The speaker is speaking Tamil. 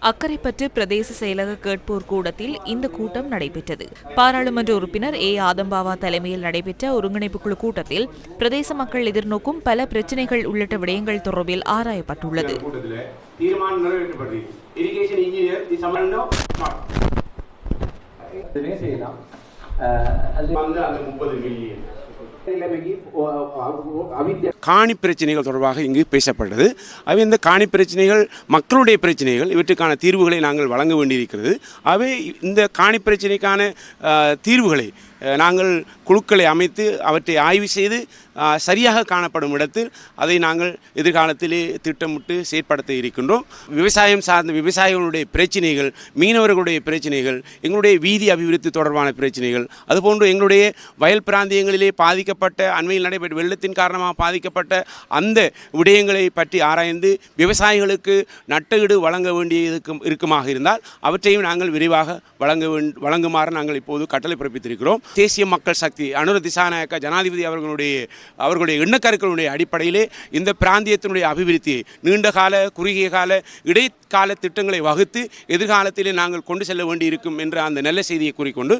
அக்கரைப்பற்று பிரதேச செயலக கேட்போர் கூடத்தில் இந்த கூட்டம் நடைபெற்றது. பாராளுமன்ற உறுப்பினர் ஏ. ஆதம்பாவா தலைமையில் நடைபெற்ற ஒருங்கிணைப்பு குழு கூட்டத்தில் பிரதேச மக்கள் எதிர்நோக்கும் பல பிரச்சினைகள் உள்ளிட்ட விடயங்கள் தொடர்பில் ஆராயப்பட்டுள்ளது. தீர்மானம் காணி பிரச்சனைகள் தொடர்பாக இங்கு பேசப்பட்டது. அவை இந்த காணி பிரச்சனைகள் மக்களுடைய பிரச்சனைகள் இவற்றுக்கான தீர்வுகளை நாங்கள் வழங்க வேண்டியிருக்கிறது. அவை இந்த காணி பிரச்சனைக்கான தீர்வுகளை நாங்கள் குழுக்களை அமைத்து அவற்றை ஆய்வு செய்து சரியாக காணப்படும் இடத்தில் அதை நாங்கள் எதிர்காலத்திலே திட்டமிட்டு செயற்படுத்த இருக்கின்றோம். விவசாயம் சார்ந்த விவசாயிகளுடைய பிரச்சனைகள் மீனவர்களுடைய பிரச்சனைகள் எங்களுடைய வீதி அபிவிருத்தி தொடர்பான பிரச்சனைகள் அதுபோன்று எங்களுடைய வயல் பிராந்தியங்களிலே பாதிக்க பாதிக்கப்பட்ட அண்மையில் நடைபெற்ற வெள்ளத்தின் காரணமாக பாதிக்கப்பட்ட அந்த விடயங்களை பற்றி ஆராய்ந்து விவசாயிகளுக்கு நட்டஈடு வழங்க வேண்டியதுக்கும் இருக்குமாக இருந்தால் அவற்றையும் நாங்கள் விரிவாக வழங்க வழங்குமாறு நாங்கள் இப்போது கட்டளை பிறப்பித்திருக்கிறோம். தேசிய மக்கள் சக்தி அனுர திசாநாயக்க ஜனாதிபதி அவர்களுடைய அவர்களுடைய எண்ணக்கருக்களுடைய அடிப்படையிலே இந்த பிராந்தியத்தினுடைய அபிவிருத்தி நீண்ட கால குறுகிய கால இடைக்கால திட்டங்களை வகுத்து எதிர்காலத்திலே நாங்கள் கொண்டு செல்ல வேண்டியிருக்கும் என்ற அந்த நல்ல செய்தியை கூறிக்கொண்டு